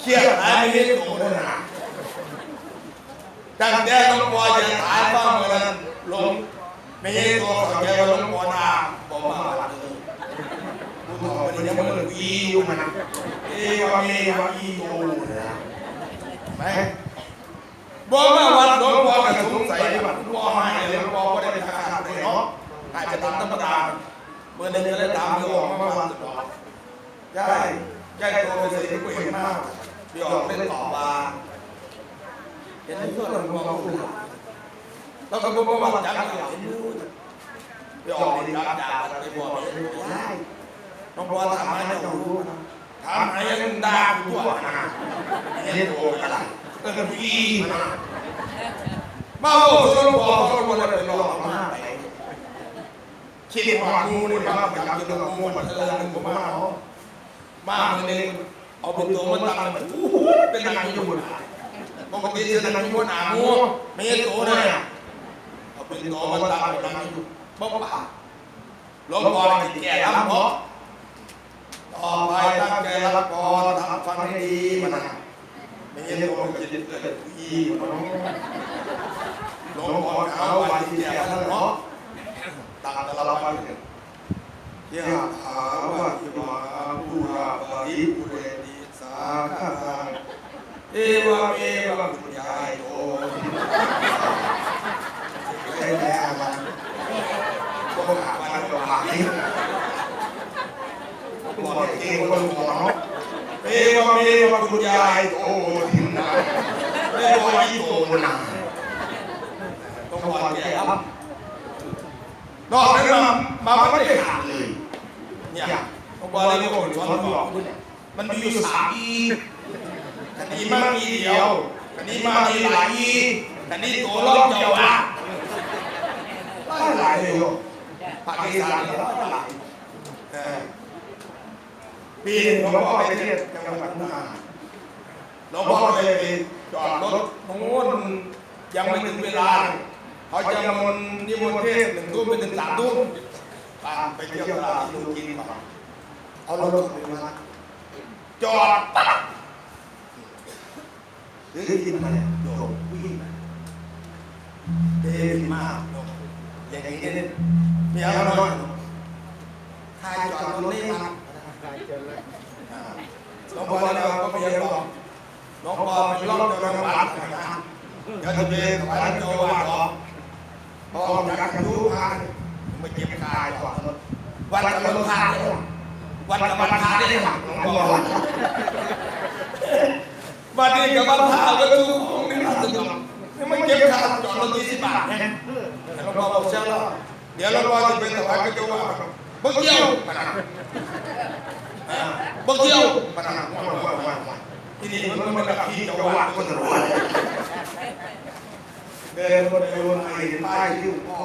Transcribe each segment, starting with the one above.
เคียดหายไม่ได้โตเลยนตั้งแต่ต้องปล่อจะตายบ้างเมื่อนั้นลงไม่ใช่ตัวเขาแกว่าลงปอนาบอกมาวัดเลยผู้ทอวันนี้มันอีอยู่มันเอวาเมวาอีโตนะไหมบอกมาวัดหลวงพ่อก็สงสัยว่าหลวงพ่อหายเลยหลวงพ่อก็ได้ไปขาดเลยเนาะอาจจะตามธรรมดาเมื่อเดือนเลยตามที่ออกมาวัดตลอด ใช่ใช่ตัวเป็นสิ่งที่กูเห็นมากพี่ออกเล่นต่อบาเห็นเพื่อนรามองกูแล้วก็บอกว่าจังเห็นดูพี่ออกนี่รับจากไปบอกเห็นดูได้น้องบัวถามให้เรารู้นะถามให้ยังด่าตัวนะเห็นโอ้อะไรก็คือพี่มาโอ้สรุปบอกสรุปว่าเป็นรองมาไปคิดว่างูนี่มาประจำตัวงูมันเออมันมาเนาะ มาเมือนึงเอาเป็นตัวมันตั้งมันโอ้โหเป็นนางอยู่นะปกติจะนางอยู่หนางูไม่ใช่ตัวเลยอะเอาเป็นตัวมันตั้งมันนางอยู่บ๊อบบ้าลงพ่อจิตแก่รับเพราะต่อไปตั้งใจรับก่อนทำฟังให้ดีมันนะไม่ใช่ตัวมันจะเกิดอีมันหลงพ่อนเขาวันที่แก่ท่านเนาะตั้งแต่ละวันเนี่ย ยะถาวะอิมาปุราปะริปุเรติสาคารังเอวะเมวะปุญญาโตใช่แล้วนะก็หาวันก็หายบอกเองคนหัวเนาะเอวะเมวะปุญญาโตทินนาเอวะอิโตนาต้องบอกแก่ครับนอกนั้นมามาไม่ได้ขาดเลยเนี่ยผมบอกเลยว่าผมชอบบอกมันมีอยู่สามอีอันนี้มาอีเดียวอันนี้มาอีหลายอีอันนี้ตัวรอบเจ้าอะหลายหลายเลยโยภาคอีสานเนี่ยหลายหลายเออปีหนึงหลวงพ่อไปเที่ยวจังหวัดน่านหลวงพ่อไปไป จอดรถตรงโน้นยังไม่ถึงเวลาเขาจะมนต์นิมนต์เทศน์หนึ่งทุ่มไปถึงสามทุ่มตามไปเที่ยวตลาดที่ดูกินก่อนเอารถไปมาจอดปั๊บหรือยินมาเนี่ยโยมวิ่งมาเดินมาโยมอย่างนี้เนี่ยมีอะไรบ้างทายจอดรถได้มาน้องปอเราก็ไม่ยังบอก น้องปอไปล่องจังหวัดนะเดี๋ยวจะเป็นสายจังหวัดหรอกพอจากกระทู้พานมาเก็บคายก่อนวันกับวันพาวันกับวันพาได้หลังน้องปอวันนี้กับวันพาก็ดูของนี่น่าสนุกนี่มันเก็บคาจอดรถยี่สิบบาทเนี่ยน้องปอบอกเช่แล้วเดี๋ยวเรารอจะเป็นสายกระทู้ว่าบ่เกี่ยวปะนะบ่เกี่ยว ที่นี้มันมันกับที่จังหวัดก็จะรู้เดินบนเดินไอ้ป้ายที่หลวงพ่อ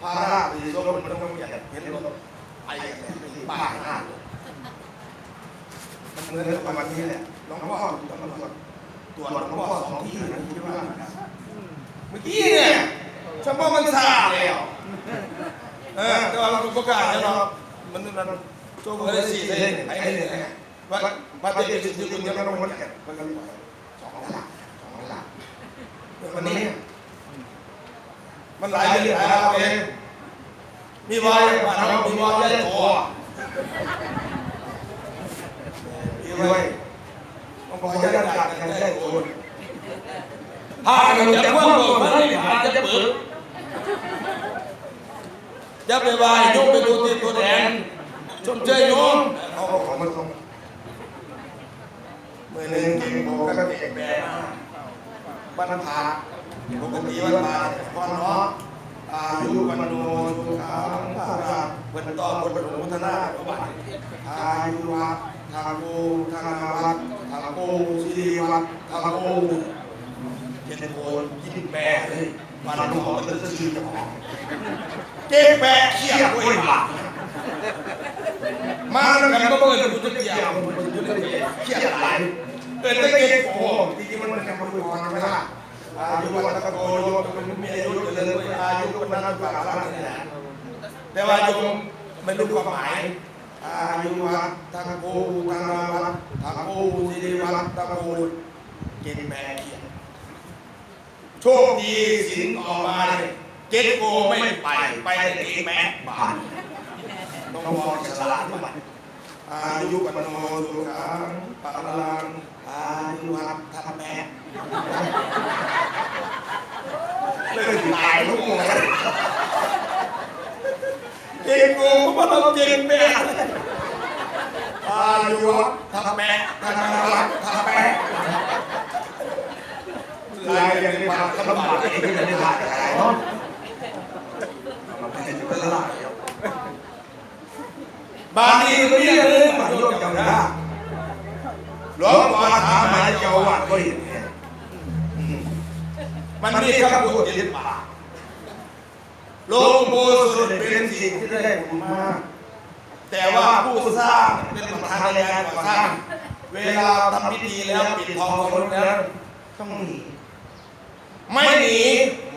พาราไปรถมันต้องอยากเห็นรถไปบ้านหน้ามันเหมือนกับวันนี้แหละหลวงพ่อตำรวจตรวจหลวงพ่อสองที่นะที่ว่าเมื่อกี้เนี่ยชั่วโมงมันซาแล้วเออแต่ว่าเราประกาศแล้วเนามันมันโจ้ก็ได้สี่เส้นไอ้เนี่ย ว่าว่าจะเป็นสิ่งที่คุณยังไม่ต้องวัดกันมันก็สองหลักสองหลักวันนี้ มันหลายเรื่องหลายราวเองมีวายบ้านเรามีวายใหญ่โตมีวายมันบอกจะจัดกันได้โอนหากันจะพ่วงโดนมันไม่หาจะเปิดจะไปวายยกไปดูที่ตัวแดงชมเชยโยมเขาเอาของมันลง คือหนึ่งกินโบก็เด็กแบมาบ้านพาปกติวันตาพ่อเนาะอายุวันโนสุขังภาระเพิ่นต่อบทบรรลุธนาประวัติอายุวัดทางโกธนาวัดทางโกสิริวัดทางโกเจ็ดโคนยิ้มแปะเลยวันโนมันจะชื่อเจ้าของเจ๊แปะเขี้ยวไว้หลังมาแล้วกันก็เปิดกูจะเกี่ยวมันจะเขี้ยวหลายเปิดตะเกียบโอ้จริงๆมันจะมาคุยกันไม่ได้อายุวันตะโกโยมเป็นมีอายุเจริญอายุวันนั้นกว่าล้านนี่แหละแต่ว่าโยมไม่รู้ความหมายอาอายุวัฒน์ทั้งครูธนวัฒน์ทั้งครูสิริวัฒน์ตระกูลเกณฑ์แม่เขียนโชคดีสินออกมาเนี่ยเกณฑ์โกไม่ไปไปแต่เกณฑ์แม่บานต้องมองฉลาดด้วยอายุวันโนสุขังปะลัง อายุวัฒน์ทำแม่เลิกตายลูกหมดเกณฑ์โกก็มาต้องเกณฑ์แม่อายุวัฒน์ทำแม่ธนวัฒน์ทำแม่ลายอย่างนี้ความลำบากเองไม่ได้หลายอะไรเนาะมันเป็นเวลาบางทีก็เรียกเลยมาโยกจังนะห ลวงพ่อถามหาเจ้าวัดก็เห็นเนี่ยมันมีคำพูดติดปากหลวงปู่สุดเป็นสิ่งที่ได้ผมมาก แต่ว่าผู้สร้างเป็นประธานในงานก่อสร้าง เวลาทำพิธีแล้วปิดทองคนแล้วต้องหนีไม่หนี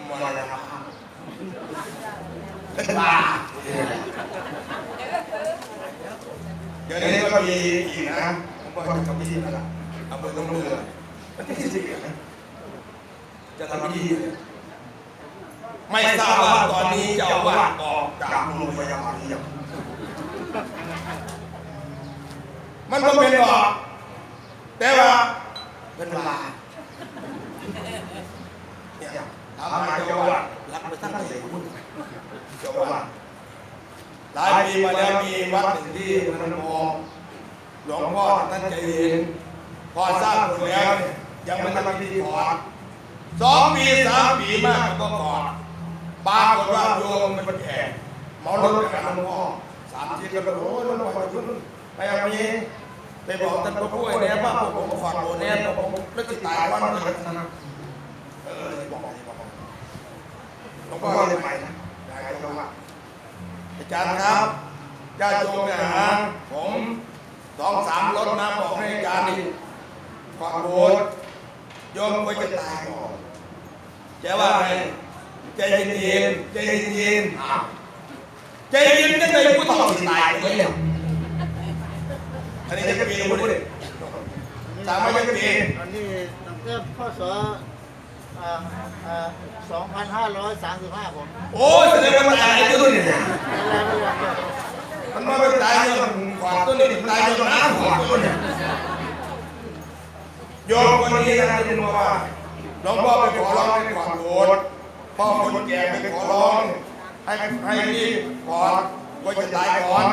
มรณภาพเป็นบาปเดี๋ยวนี้ก็มีอีกนะ ผมก็จะทำพิธีนั่นแหละอำเภอตรงเรือมันที่สิบนะจะทำพิธีไม่ทราบว่าตอนนี้เจ้าอาวาสออกจากโรงพยาบาลหรือยังมันก็เป็นหรอกแต่ว่าเป็นลาเนี่ยถามมาเจ้าว่ารักไปตั้งแต่คุณเจ้าว่าหลายปีมาแล้วมีวัดหนึ่งที่มันมอง หลวงพ่อท่านใจเย็นพอสร้างคนแล้วยังไม่ทำพิธีขอดสองปีสามปีมากก็ขอดปรากฏว่าโยมมันแก่เมารถกับหลวงพ่อสามทีก็โอ้ยหลวงพ่อคุณไปเอาไปไปบอกท่านพระผู้เนี่ยว่าผมขอโทษเนี่ยผมเลิกติดตายวันนี้นะเออบอกบอกหลวงพ่อเลยไปนะยายก็ว่าอาจารย์ครับญาติโยมเนี่ยหาผม สองสามรถนะบอกให้อารนี่ขอโทษโยมก็จะตายก่อนแกว่าไงใจเย็นใจเย็นๆอ้าวใจเย็นได้ไงผู้ต่อสิตายไปแล้วอันนี้จะปีนพูดดิสามไม่จะปีนอันนี้ตั้งแต่พศอ่าอ่า2535 ผม โอ้ยแสดงว่าตายตัวนี้เนี่ย มันมาเป็นตายยอนขวาตัวนี้ตายยอนน้ำขวาตัวเนี่ยโยมคนนี้นะที่บอกว่าหลวงพ่อไปขอร้องให้ขอโทษพ่อคนแก่ไปขอร้องให้ให้รีบขอว่าจะตายก่อน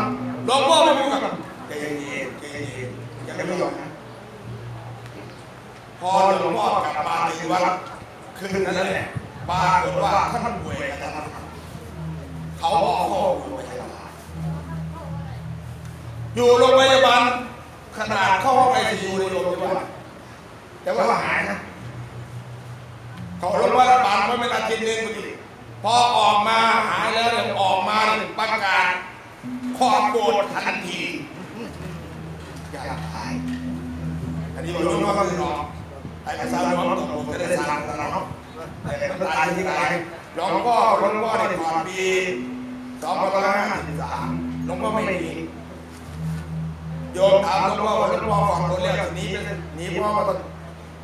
หลวงพ่อไม่พูดกับใจเย็นๆใจเย็นๆยังไม่ยอมนะพอหลวงพ่อกลับมาถึงวัดคืนนั้นแหละปรากฏว่าท่านป่วยกระทันหันเขาเอาเข้าโรงพยาบาล อยู่โรงพยาบาลขนาดเข้าห้องไอซียูในโรงพยาบาลแต่ว่าหายนะเขาโรงพยาบาลไม่เป็นอาทิตย์หนึงพอดีพอออกมาหายแล้วเนี่ยออกมาเนี่ยประกาศขอโบสถ์ทันทีอย่าตายอันนี้ผมรู้ว่าเขาจะรอไอ้ภาษาหลวงตกลงจะได้สร้างกันเนาะแต่มันตายที่ไหนหลวงพ่อหลวงพ่อในก่อนปีสองพันห้าร้อยสิบสามหลวงพ่อไม่หนี โยมถามหลวงพ่อว่าหลวงพ่อฟังคนแรกหนีไปหนีพ่อมาตอน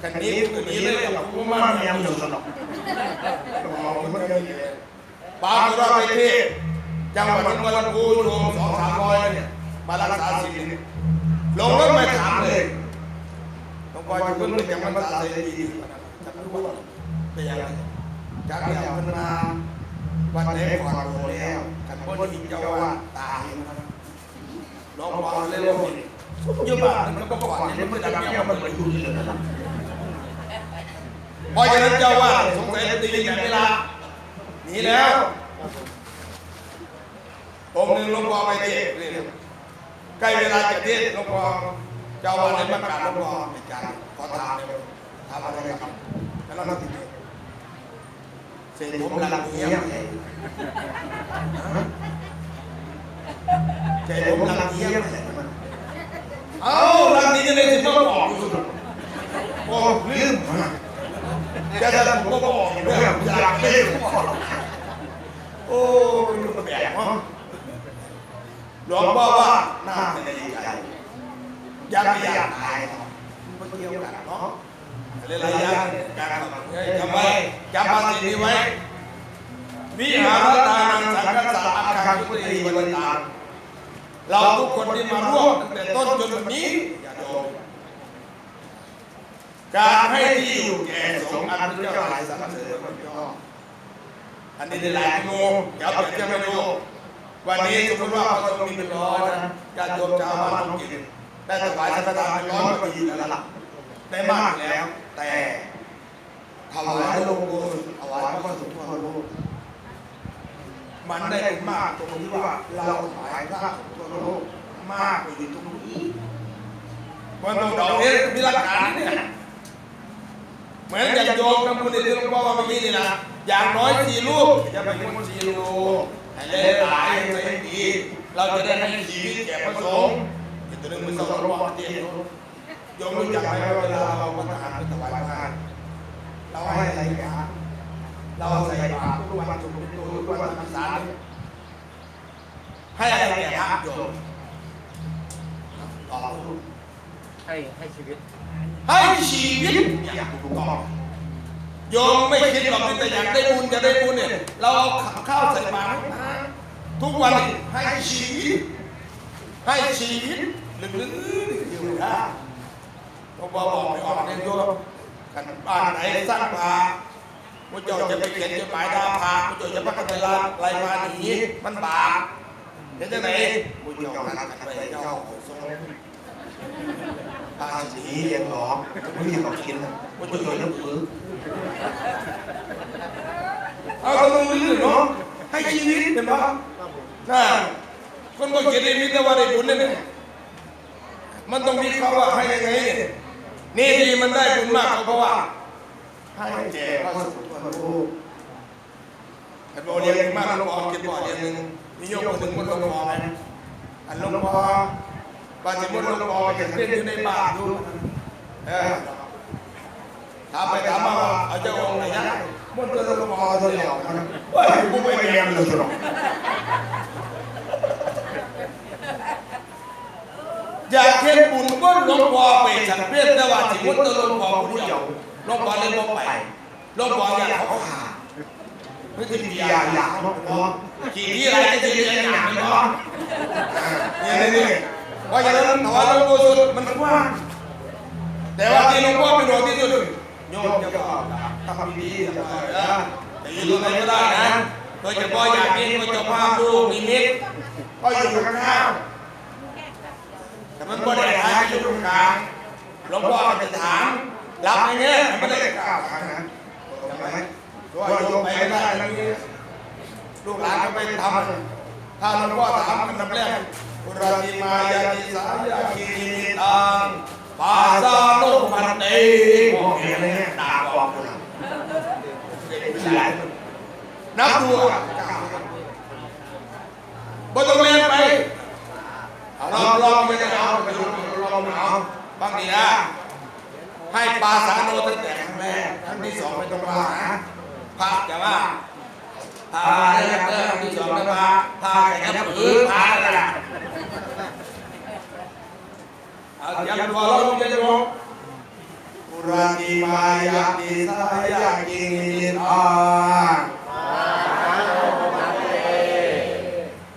กันนีก็หนีเลยกับกูมาเมียมอยู่สนอกปาตุราไปเทศจังหวัดนนทบุรีโยมสองสามร้อยเนี่ยมารักษาศีลลงรถไม่ถามเลยต้องคอยจุดมันยังมันตาเลยดีจะไม่รู้ว่าเป็นยังไงจากอย่างพัฒนาวันนี้ก่อนโตแล้วกันพ่นอีกเจ้าว่าตายลองบอกเลยว่า เยอะมากมันก็ก่อนเนี่ยมันจะเกี่ยวมันไปอยู่ที่นั่นเพราะฉะนั้นเจ้าว่าสงสัยตีอย่างเวลาหนีแล้วองค์หนึ่งลงพอไปเทศใกล้เวลาจะเทศลงพอเจ้าวันนี้ประกาศรับรองเป็นการขอทานเลยทำอะไรครับแล้วเราติดเสร็จผมลังเงี้ยเสร็จผมลังเงี้ย เอาลังนี้จะได้สิมาบอกอยู่โอ้ลืมจะได้ผมก็บอกอยู่ด้วยอยากล่นโอ้ยแปลกเนาะหลวงพ่อว่าหน่าจะดีใจอยังไม่อยากตายเนาะมันเกี่ยวกันเนาะหลายอย่างการจำไว้จำภาษีนี้ไว้วิหารทานังสังฆสสะอาคังพุทธีวันตา เราทุกคนที่มาร่วมตั้งแต่ต้นจนวันนี้อย่าโยมการให้ที่อยู่แก่สงฆ์อันพระเจ้าหลายสรรเสริญพระเจ้าอันนี้ได้หลายโมงเดี๋ยวจะไม่ดูวันนี้สมมติว่าพระสงฆ์มีเป็นร้อยนะญาติโยมชาวบ้านต้องกินได้ถวายสังฆทานเป็นร้อยก็ดีแล้วล่ะได้มากแล้ว แต่ถวายลงโบสถ์ถวายพระสงฆ์ทั่วโลกมันได้มากตรงที่ว่าเราถวายพระสงฆ์ทั่วโลก มากกว่าอยู่ตรงนี้วันตรงดอกนี้มีหลักฐานเนี่ยเหมือนอย่างโยมกับคุณที่หลวงพ่อเมื่อกี้นี่นะอย่างน้อยสี่ลูกจะเป็นคนสี่ลูกให้เล่หลายให้ดีเราจะได้ให้ชีวิตแก่พระสงฆ์อีกตัวหนึงมันสองร้อยเจ็ดโยมรู้จักไหมว่าเวลาเราประทานไปถวายพระเราให้อะไรกันเราใส่บาตรทุกวันทุกวันทุกวันทุกสารให้อะไรแก่พระโยม ต่อบลูกให้ให้ชีวิต ให้ชีวิตอย่างถูกต้องโยมไม่คิดหรอกแต่อยากได้บุญจะได้บุญเนี่ย เราเอาข้าวใส่บาตรทุกวันให้ชีวิต ให้ชีวิตลึกๆอยู่นะผมบอกบอกไม่ออกเนี่ยโยมกันบ้านไหนสร้างพาพระเจ้าจะไปเขียนจดหมายดาพาพระเจ้าจะพักกันลารายมาอย่างนี้มันบาปเห็นไหมพระเจ้านัดกันไปเจ้า ทรงตาสีเรียงหรอไม่มีของกินนะว่าจะเลยน้ำปื้อเอาตรงนี้เนาะให้ชีวิตเห็นปะครับผมน่าคนก็เขียนได้มิตรว่าได้บุญเนี่ยมันต้องมีคำว่าให้ยังไงเนี่ยนี่ดีมันได้บุญมากเพราะว่าให้แก่พระสงฆ์ทั่วโลกอันโบเรียนมากหลวงพ่อเก็บบ่อเรียนหนึ่งมีโยมคนหนึ่งคนหลวงพ่อไหมอันหลวงพ่อ บางทีมันหลวงพ่อเห็นเต้นอยู่ในบ้านดูเออถามไปถามมาว่าเอาเจ้าองค์ไหนนะมันก็หลวงพ่อตัวเดียวนะเฮ้ยกูไม่เรียนเลยหรอกอยากเห็นบุญก็หลวงพ่อไปฉันเพี้ยนแต่ว่าที่มุดตัวหลวงพ่อผู้เดียวหลวงพ่อเลยบอกไปหลวงพ่ออยากเขาขาดไม่ใช่ปีอยาากอยากน้องน้องขี่ที่อะไรจะเรียนอย่างนี้เนาะนี่นี่นี่ เพราะฉะนั้นถวายหลวงปู่สุดมันกว้าง แต่ว่าที่หลวงพ่อเป็นหลวงที่สุดโยมจะก็ทำดีๆจะไปนะแต่อยู่ตรงไหนก็ได้นะโดยเฉพาะอยากกินก็จะพาดูมีมิตก็อยู่ข้างหน้าแต่มันบ่ได้ทางอยู่ตรงกลางหลวงพ่อจะถามรับอย่างเงี้ยมันไม่ได้กล่าวทางนะจำไหมว่าโยมไปได้ลูกหลานก็ไปทำถ้าหลวงพ่อถามกันลำแรก อุรติมายาติสายาคีนิตังปาซาโนมันเตมองเห็นเลยเนี่ยด่าบอกกูนนับดูอะบ่ต้องเรียนไปลองลองไม่ได้เอาไปลองลองเอาบางทีนะให้ปาสาโนตั้งแต่ครั้งแรกครั้งที่สองไม่ต้องมานะพระจะว่าพาได้แล้วเรื่องที่สองก็พาพาแข่งปืนพาอะไรล่ะเอา ย้ำตัวเราจะจะบอกปุราติมายาติสายากินิอา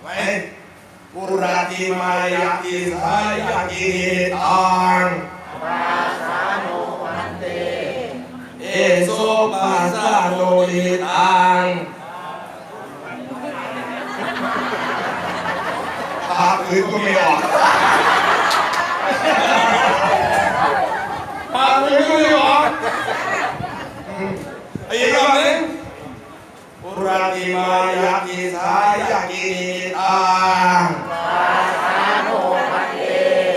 ไหมปุราติมายาติสายากินิอาเอโซปาสาโนนิตังตาปื้อก็ไม่ออก ปากไม่รู้หรออีกรอบนึงปุราติมายาติสายากินิตัง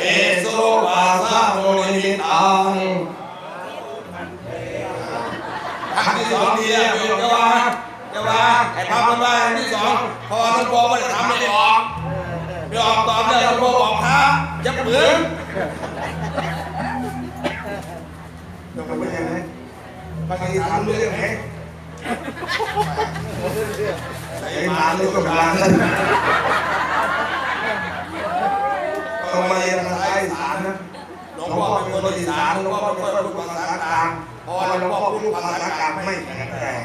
เอโซปาสาโนนิตังครั้งที่สองดีอะโยมจะว่าจะว่าไอ้พระมันว่าครั้ที่สองพอหลวงพ่อไม่ได้ทำไม่ออกไม่ออกตอบเลยหลวงพ่อบอกพระจะเปลือ ต้องไปยังไงไาที่ถามเรื่องไหนใส่มาลูงกับมต้องมายังไงสามนะหลวงพ่อเป็นคนอีสานหลวงพ่อเป็นคนพูดภาษากลางพอหลวงพ่อพูดภาษากลางไม่แข็รง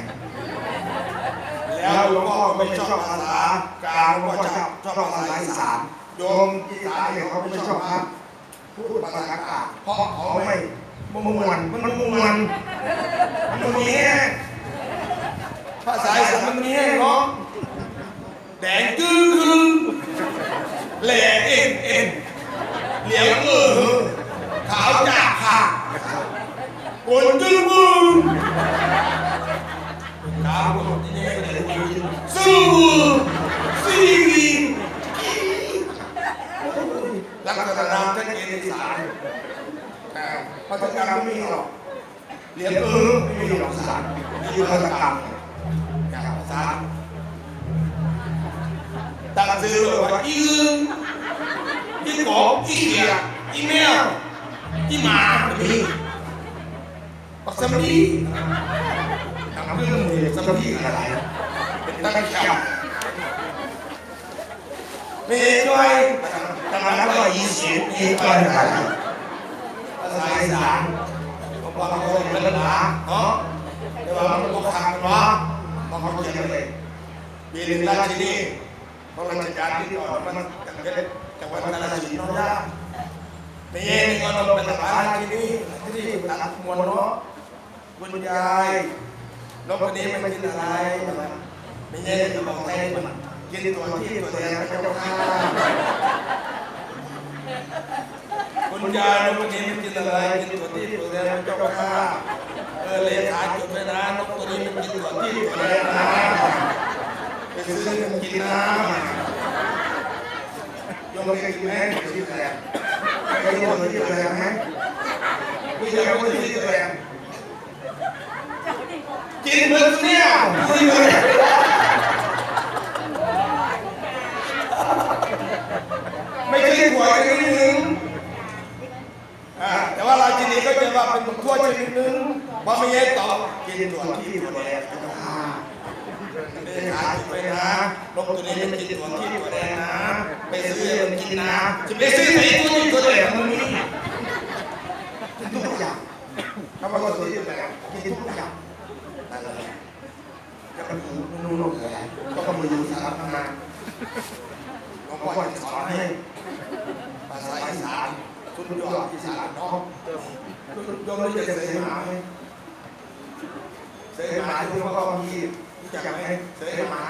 แล้วหลวงพ่อไม่ชอบภาษากลางหลวงพ่อชอบภาษาอีสานโยมอีสานเนี่ยเขาไม่ชอบครับ พูดภาษากลางเพราะเขาไม่มมวนมันมวนมันมีแห้งภาษาอีสานมันมีแห้งเนาะแดงกึ่งกึ่งแหล่เอ็นเอ็นเหลียงเออขาวจากค่ะกวนจึ้งมึงขาวกวนยังไงก็ได้สู้ซีวีลักษณะนามชัดเจนในสาร แต่ภาษากลางไม่มีหรอกเหลียงเออไม่มีหรอกสารนี่คือภาษากลางอย่างภาษาตั้งชื่อว่าอีอึงอีกบอีเขียอีแมวอีหมามีปักสมีทำเรื่องมือสมีอะไรเป็นตั้งแคบมีด้วยตำนานก็ยี่สิบมีด้วยอะไร ภาษาอีสานบางคนเป็นหนาเนาะแต่ว่ามันก็ขังเนาะบางคนเขียนเลยมีหนึ่งราชินีพระราชการที่ก่อนมันจังเกิดจังหวัดกาฬสินีเนาะมีเองก็ต้องเป็นสายที่นี่ที่ตัดมวลเนาะคุณยายนกตัวนี้ไมันกินอะไรมีเองก็บอกให้มันกินตัวที่ตัวแดงพระเจ้าข้า คุณยายนกตัวนี้มันกินอะไรกินตัวที่ตัวแดงพระเจ้าข้าเออเลขาจดไว้นะนกตัวนี้มันกินตัวที่ตัวแดงนะไปซื้อมันกินนะยอมเคยกินไหมที่แรงเคยกินตัวที่แรงไหมไม่เคยกินตัวที่แรงกินมือนเนี่ยกินเลยไม่ใช่ถั่วชนิดหนึ่งอ่าแต่ ว่าราชินีก็จะว่าเป็นถั่วชนิดหนึ่งเพราะไม่ใช่ตอบกินถั่วที่ถั่วแดงอ่าเดินหาจุดไปนะนกตัวนี้มันกินถั่วที่ถั่วแดงนะ ไปซื้อมันกินนะจะไปซื้อไหนตัวนี้ตัวแดงมันมีกินทุกอย่างถ้าว่าตัวที่แดงกินทุกอย่างนั่นแหละจะเป็นหูนู่นนู่นแหละก็ต้องมาอยู่สารพัดมาหลวงพ่อจะสอนให้ภาษาอีสาน คุณยอดอีสานเนาะยอมรู้จักเสยหมาไหมเสยหมาที่ว่าเขามีรู้จักไหมเสยหมา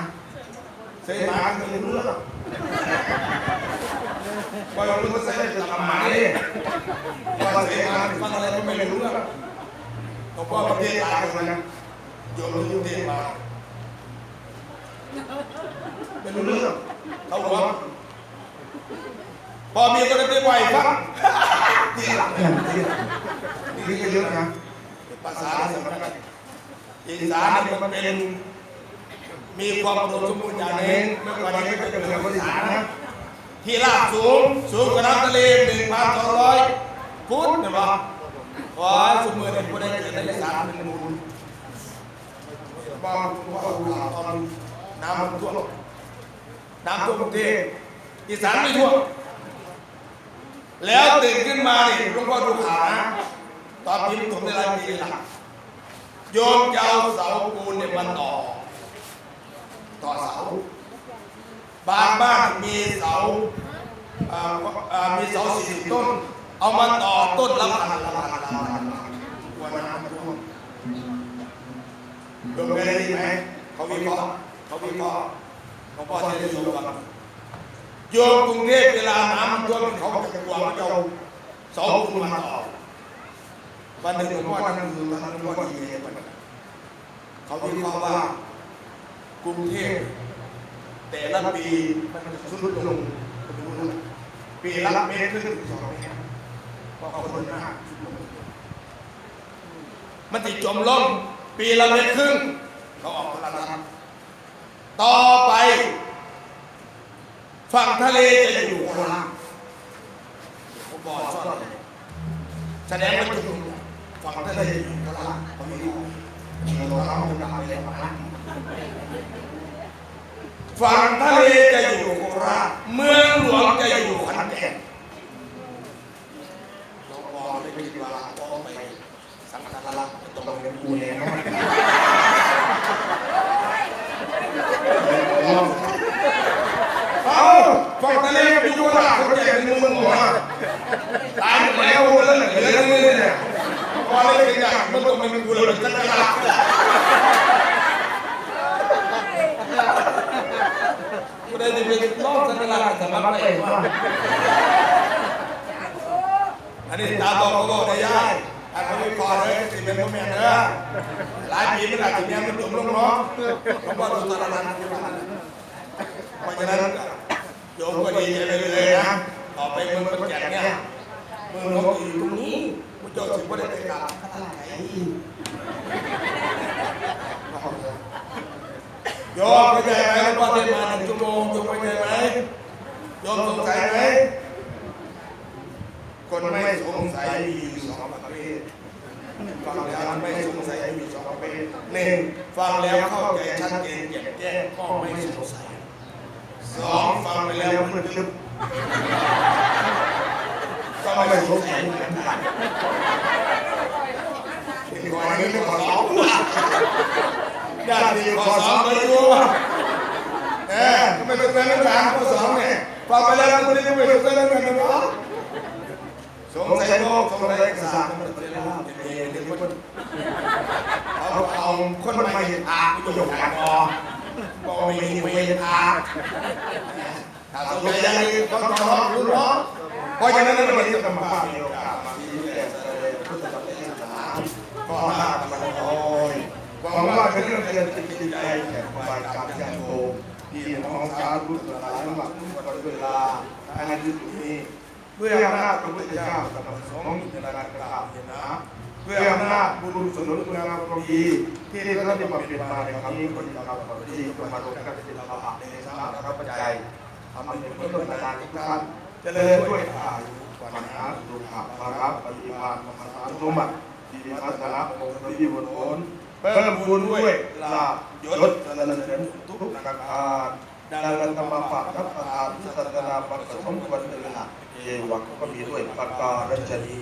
เสยหมาคือไม่รู้เรื่องว่าเรารู้ว่าเสด็จะทำหมาเนี่ยว่าเสมาฟังอะไรก็ไม่รู้แล้วหลวงพ่อประเทศลาวกันนะโยมรู้เทศมาไม่รู้เรื่องเขาหัว พอมีคนได้ไหวฟังที่หลังเนี่ยที่หลังนี่ก็เยอะนะภาษาสำคัญอีสานเนี่ยมันเป็นมีความอุดมสมบูรณ์อย่างหนึงเมื่อก่อนนี้ก็จะเป็นคนอีสานนะที่ราบสูงสูงกว่าน้ำทะเล1,200ฟุตเห็นปะขอสมมือในผู้ใดเกิดในอีสานเป็นมูลบ้านว่าอุลาตอนน้ำมันท่วมน้ำท่วมกรุงเทพอีสานไม่ท่วม แล้วตื่นขึ้นมาเนี่ยหลวงพ่อดูขาตอนพิมพ์ถมในรายปีหลังโยมจะเอาเสาปูนเนี่ยมันต่อ ต่อเสา บางบ้านมีเสาอ่อเอ่อมีเสาสี่ต้น เอามาต่อต้นละพันละพันละพันกลัวน้ำท่วมโยมเคยได้ยินไหมเขาวิเคราะห์เขาวิเคราะห์หลวงพ่อจะได้โยมฟัง โยมกรุงเทพเวลาน้ำมันท่วมเขาจะกลัวว่าจะเอาสาปูนมาต่อวันหนึ่งหลวงพ่อนั่งดูตอนนั้นหลวงพ่อดีเลยวันนั้นเขาวิเคราะห์ว่ากรุงเทพแต่ละปีมันสุดลงปีละเมตรครึ่งถึงสองเมตรเพราะคนมากมันติดจมลงปีละเมตรครึ่งเขาออกพลังงานต่อไป ฝั่งทะเลจะอยู่โคราชผมบอกชอบแสดงว่าจะอยู่ฝั่งทะเลอยู่โคราชเขามีของเราเราจะทำอะไรบ้างฝั่งทะเลจะอยู่โคราชเมืองหลวงจะอยู่ขอนแก่นเราบอกเลยคิดว่าต้องไปสังฆทานละตรงต้องนี้เป็นกูแน่นอนเอ้าฟังทะเลไปอยู่ละเขาแจกในเมืองหัวตายหมดแล้วคนละเหลือเรื่องนี้เนี่ยพอได้เป็นอย่างมันต้องเป็นกูเลยจักรยานกูได้จะเป็นรอบจักรยานสำหรับไปว่อันนี้ตาบอกเขาบอกได้ยายอันเขาไม่ก่อนเลยสิเป็นพ่อแม่เด้อหลายปีไม่หลายปีนี้ยมันจมลงเนาะเขาบอกดูตาลานเพราะฉะนั้น โยมก็ดีใจไปเลยนะต่อไปมึงมันแก่เนี่ยมึงเขาอยู่ตรงนี้มึงเจ้าสิบ่ได้ไปกราบพระท่าไหนโยมเข้าใจไหมว่าได้มาหนึ่งชั่วโมงโยมเข้าใจไหมโยมสงสัยไหมคนไม่สงสัยมีอยู่สองประเภทฟังแล้วไม่สงสัยมีสองประเภทหนึ่งฟังแล้วเข้าใจชัดเจนแจ่มแจ้งก็ไม่สงสัยสองฟังไปแล้ว มืดลึกก็ไม่ไม่สงสัยเหมือนกันอีกคนนึงขอสองญาติขอสองเลยดูเออทำไมเป็นเรื่องการขอสองเนี่ยฟังไปแล้วคุณจะไม่สงสัยเรื่องกันหรอสงสัยโลกสงสัยกษัตริย์มันเป็นเรื่องเป็นเรื่องคนเอาเอาคนมาเห็นอาประโยคการออบอกไม่เห็นไม่เห็นอา ถ้าสนใจยังไงก็ต้องรู้เนาะเพราะฉะนั้นวันนี้ธรรมะมีโอกาสมาที่แหล่พุทธศาสนาก็ห้ามันโอยหวังว่าเป็นเรื่องเตือนจิตใจแก่ฝ่ายการยานโตที่น้องสาธุสลายหมักวันเวลาอันยุตินี้เพื่ออำนาจพระพุทธเจ้ากับพระสงฆ์ในากราบเห็นนะเพื่ออำนาจบุญสนุนคุณงามความดีที่ท่านได้มาเป็นมาในครั้งนี้คนเราความดีจะมาลงกันเป็นเราอาในสาระรับปัจจัย ทำให้เพื่อนนานทุกท่านเจริญด้วยอายุวันหาสุขภาระปฏิภาณมหาสมบัติดีพัฒนาองค์ที่บนโอนเพิ่มบุญด้วยลาบยศเจริญเจริญทุกนักการดังนั้นธรรมฝากรับประทานศาสนาปักสมควรเวลาเอวังก็มีด้วยปากการัชนี